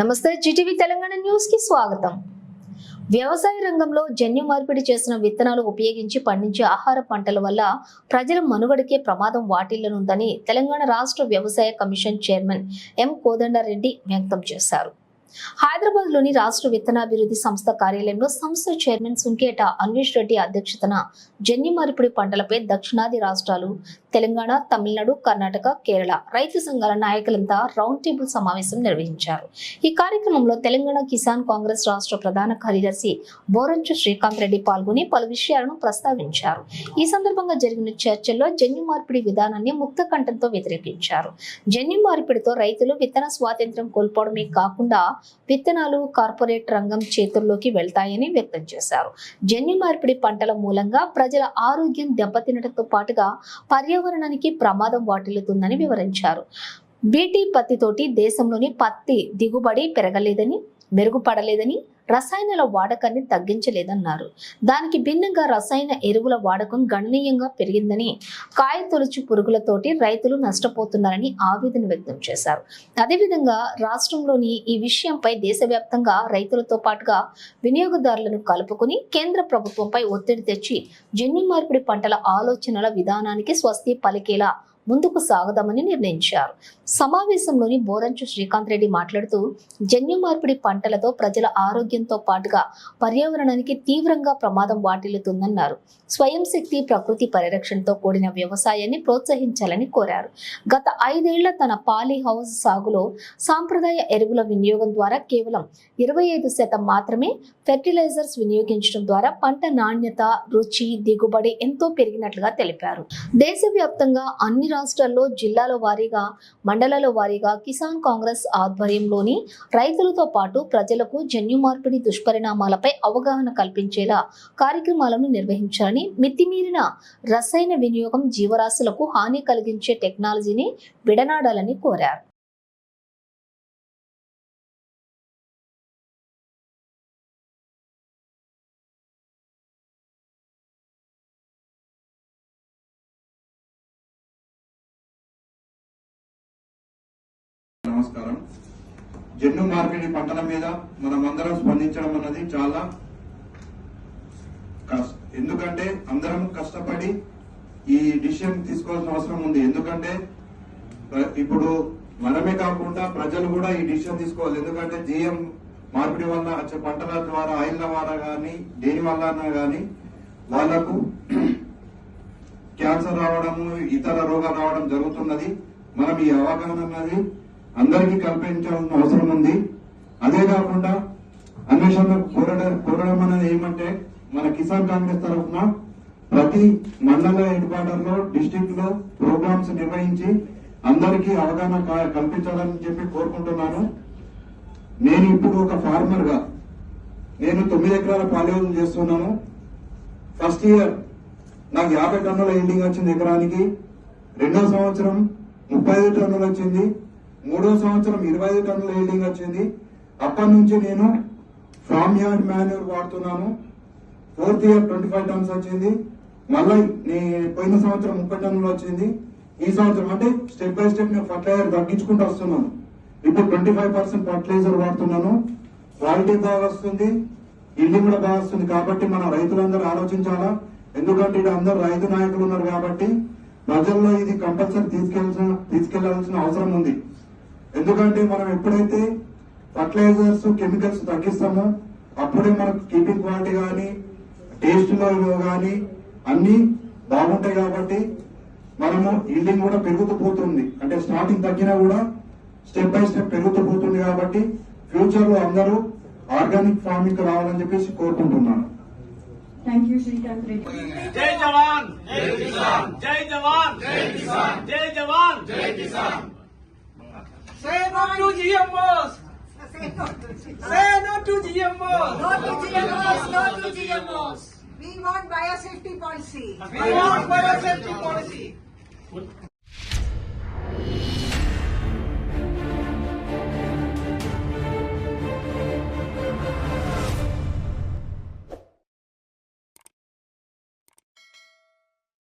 నమస్తే జిటివి తెలంగాణ న్యూస్కి స్వాగతం. వ్యవసాయ రంగంలో జన్యు మార్పిడి చేసిన విత్తనాలు ఉపయోగించి పండించే ఆహార పంటల వల్ల ప్రజల మనుగడకే ప్రమాదం వాటిల్లనుందని తెలంగాణ రాష్ట్ర వ్యవసాయ కమిషన్ చైర్మన్ ఎం కోదండారెడ్డి వ్యక్తం చేశారు. హైదరాబాద్లోని రాష్ట్ర విత్తనాభివృద్ధి సంస్థ కార్యాలయంలో సంస్థ చైర్మన్ సుంకేట అన్వేష్ రెడ్డి అధ్యక్షతన జన్యు మార్పిడి పంటలపై దక్షిణాది రాష్ట్రాలు తెలంగాణ తమిళనాడు కర్ణాటక కేరళ రైతు సంఘాల నాయకులంతా రౌండ్ టేబుల్ సమావేశం నిర్వహించారు. ఈ కార్యక్రమంలో తెలంగాణ కిసాన్ కాంగ్రెస్ రాష్ట్ర ప్రధాన కార్యదర్శి బోరంచు శ్రీకాంత్ రెడ్డి పాల్గొని పలు విషయాలను ప్రస్తావించారు. ఈ సందర్భంగా జరిగిన చర్చల్లో జన్యు మార్పిడి విధానాన్ని ముక్త కంఠంతో వ్యతిరేకించారు. జన్యు మార్పిడితో రైతులు విత్తన స్వాతంత్ర్యం కోల్పోవడమే కాకుండా విత్తనాలు కార్పొరేట్ రంగం చేతుల్లోకి వెళ్తాయని వ్యక్తం చేశారు. జన్యు మార్పిడి పంటల మూలంగా ప్రజల ఆరోగ్యం దెబ్బతినడంతో పాటుగా పర్యావరణానికి ప్రమాదం వాటిల్లుతుందని వివరించారు. బీటీ పత్తితోటి దేశంలోని పత్తి దిగుబడి పెరగలేదని మెరుగుపడలేదని రసాయనాల వాడకాన్ని తగ్గించలేదన్నారు. దానికి భిన్నంగా రసాయన ఎరువుల వాడకం గణనీయంగా పెరిగిందని కాయ తొలచు పురుగులతోటి రైతులు నష్టపోతున్నారని ఆవేదన వ్యక్తం చేశారు. అదేవిధంగా రాష్ట్రంలోని ఈ విషయంపై దేశవ్యాప్తంగా రైతులతో పాటుగా వినియోగదారులను కలుపుకుని కేంద్ర ప్రభుత్వంపై ఒత్తిడి తెచ్చి జన్యు మార్పిడి పంటల ఆలోచనల విధానానికి స్వస్తి పలికేలా ముందుకు సాగుదామని నిర్ణయించారు. సమావేశంలోని బోరంచు శ్రీకాంత్ రెడ్డి మాట్లాడుతూ జన్యు మార్పిడి పంటలతో ప్రజల ఆరోగ్యంతో పాటుగా పర్యావరణానికి తీవ్రంగా ప్రమాదం వాటిల్లుతుందన్నారు. స్వయం శక్తి ప్రకృతి పరిరక్షణతో కూడిన వ్యవసాయాన్ని ప్రోత్సహించాలని కోరారు. గత ఐదేళ్ళ తన పాలీ హౌస్ సాగులో సాంప్రదాయ ఎరువుల వినియోగం ద్వారా కేవలం ఇరవై ఐదు శాతం మాత్రమే ఫెర్టిలైజర్స్ వినియోగించడం ద్వారా పంట నాణ్యత రుచి దిగుబడి ఎంతో పెరిగినట్లుగా తెలిపారు. దేశవ్యాప్తంగా అన్ని రాష్ట్రాల్లో జిల్లాల వారీగా మండలాల వారీగా కిసాన్ కాంగ్రెస్ ఆధ్వర్యంలోని రైతులతో పాటు ప్రజలకు జన్యు మార్పిడి దుష్పరిణామాలపై అవగాహన కల్పించేలా కార్యక్రమాలను నిర్వహించాలని మితిమీరిన రసాయన వినియోగం జీవరాశులకు హాని కలిగించే టెక్నాలజీని విడనాడాలని కోరారు. నమస్కారం. జన్యు మార్పిడి పంటల మీద మనమందరం స్పందించడం అన్నది చాలా ఎందుకంటే అందరం కష్టపడి ఈ డిసిషన్ తీసుకోవాల్సిన అవసరం ఉంది. ఎందుకంటే ఇప్పుడు మనమే కాకుండా ప్రజలు కూడా ఈ డిసిషన్ తీసుకోవాలి. ఎందుకంటే జీఎం మార్పిడి వల్ల వచ్చే పంటల ద్వారా ఆయిల్ ద్వారా కానీ దేని వల్ల కానీ వాళ్ళకు క్యాన్సర్ రావడము ఇతర రోగాలు రావడం జరుగుతున్నది. మనం ఈ అవగాహన అన్నది అందరికీ కల్పించాల్సిన అవసరం ఉంది. అదే కాకుండా అన్వేషణ కోరడం కోరడం అనేది ఏమంటే మన కిసాన్ కాంగ్రెస్ తరఫున ప్రతి మండల హెడ్ క్వార్టర్లో డిస్టిక్లో ప్రోగ్రామ్స్ నిర్వహించి అందరికీ అవగాహన కల్పించాలని చెప్పి కోరుకుంటున్నాను. నేను ఇప్పుడు ఒక ఫార్మర్గా నేను తొమ్మిది ఎకరాల పాలయోగం చేస్తున్నాను. ఫస్ట్ ఇయర్ నాకు యాభై టన్నుల ఎండింగ్ వచ్చింది ఎకరానికి. రెండో సంవత్సరం ముప్పై ఐదు టన్నులు వచ్చింది. మూడో సంవత్సరం ఇరవై ఐదు టన్నుల ఎండింగ్ వచ్చింది. అప్పటి నుంచి నేను ఫామ్ యార్డ్ మాన్యూర్ వాడుతున్నాను. Fourth year twenty five tons వచ్చింది. మళ్ళీ నీ పోయిన సంవత్సరం ముప్పై టన్నులు వచ్చింది. ఈ సంవత్సరం అంటే స్టెప్ బై స్టెప్ నేను ఫర్టిలైజర్ తగ్గించుకుంటూ వస్తున్నాను. ఇప్పుడు ట్వంటీ ఫైవ్ పర్సెంట్ ఫర్టిలైజర్ వాడుతున్నాను. క్వాలిటీ బాగా వస్తుంది. ఇల్లు కూడా బాగా వస్తుంది. కాబట్టి మన రైతులందరూ ఆలోచించాలా? ఎందుకంటే ఇక్కడ అందరు రైతు నాయకులు ఉన్నారు కాబట్టి ప్రజల్లో ఇది కంపల్సరీ తీసుకెళ్ళాల్సిన తీసుకెళ్ళాల్సిన అవసరం ఉంది. ఎందుకంటే మనం ఎప్పుడైతే ఫర్టిలైజర్స్ కెమికల్స్ తగ్గిస్తామో అప్పుడే మనకు కీపింగ్ క్వాలిటీ కానీ టేస్ట్లో కానీ అన్ని బాగుంటాయి కాబట్టి మనము ఈల్డింగ్ కూడా పెరుగుతూ పోతుంది. అంటే స్టార్టింగ్ తగ్గినా కూడా స్టెప్ బై స్టెప్ పెరుగుతూ పోతుంది కాబట్టి ఫ్యూచర్లో అందరూ ఆర్గానిక్ ఫార్మింగ్ రావాలని చెప్పేసి కోరుకుంటున్నాను. జై జవాన్! జై కిసాన్! జై జవాన్ జై కిసాన్! జై జవాన్ జై Kisan! no to GMOs. No to GMOs. Say no to GMOs. No to GMOs. No to GMOs. We want biosafety policy. We want biosafety policy.